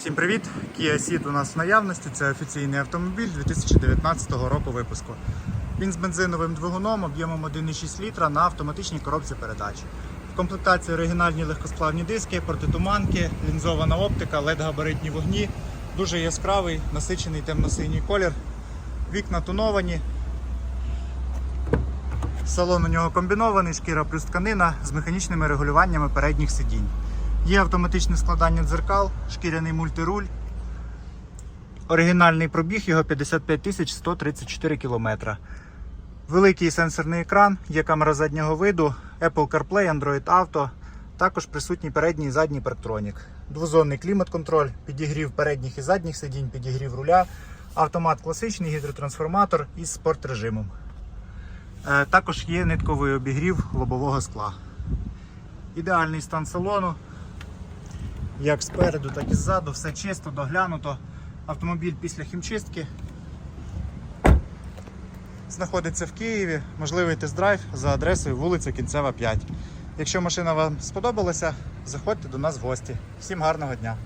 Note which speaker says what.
Speaker 1: Всім привіт! Kia Ceed у нас в наявності. Це офіційний автомобіль 2019 року випуску. Він з бензиновим двигуном об'ємом 1,6 літра на автоматичній коробці передач. В комплектації оригінальні легкосплавні диски, протитуманки, лінзована оптика, LED-габаритні вогні. Дуже яскравий, насичений темно-синій колір. Вікна тоновані. Салон у нього комбінований, шкіра плюс тканина з механічними регулюваннями передніх сидінь. Є автоматичне складання дзеркал, шкіряний мультируль. Оригінальний пробіг його 55 134 кілометра. Великий сенсорний екран, є камера заднього виду, Apple CarPlay, Android Auto. Також присутній передній і задній парктронік. Двозонний клімат-контроль, підігрів передніх і задніх сидінь, підігрів руля, автомат класичний, гідротрансформатор із спорт режимом. Е, Також є нитковий обігрів лобового скла. Ідеальний стан салону. Як спереду, так і ззаду, все чисто, доглянуто. Автомобіль після хімчистки. Знаходиться в Києві, можливий тест-драйв за адресою вулиця Кінцева 5. Якщо машина вам сподобалася, заходьте до нас в гості. Всім гарного дня!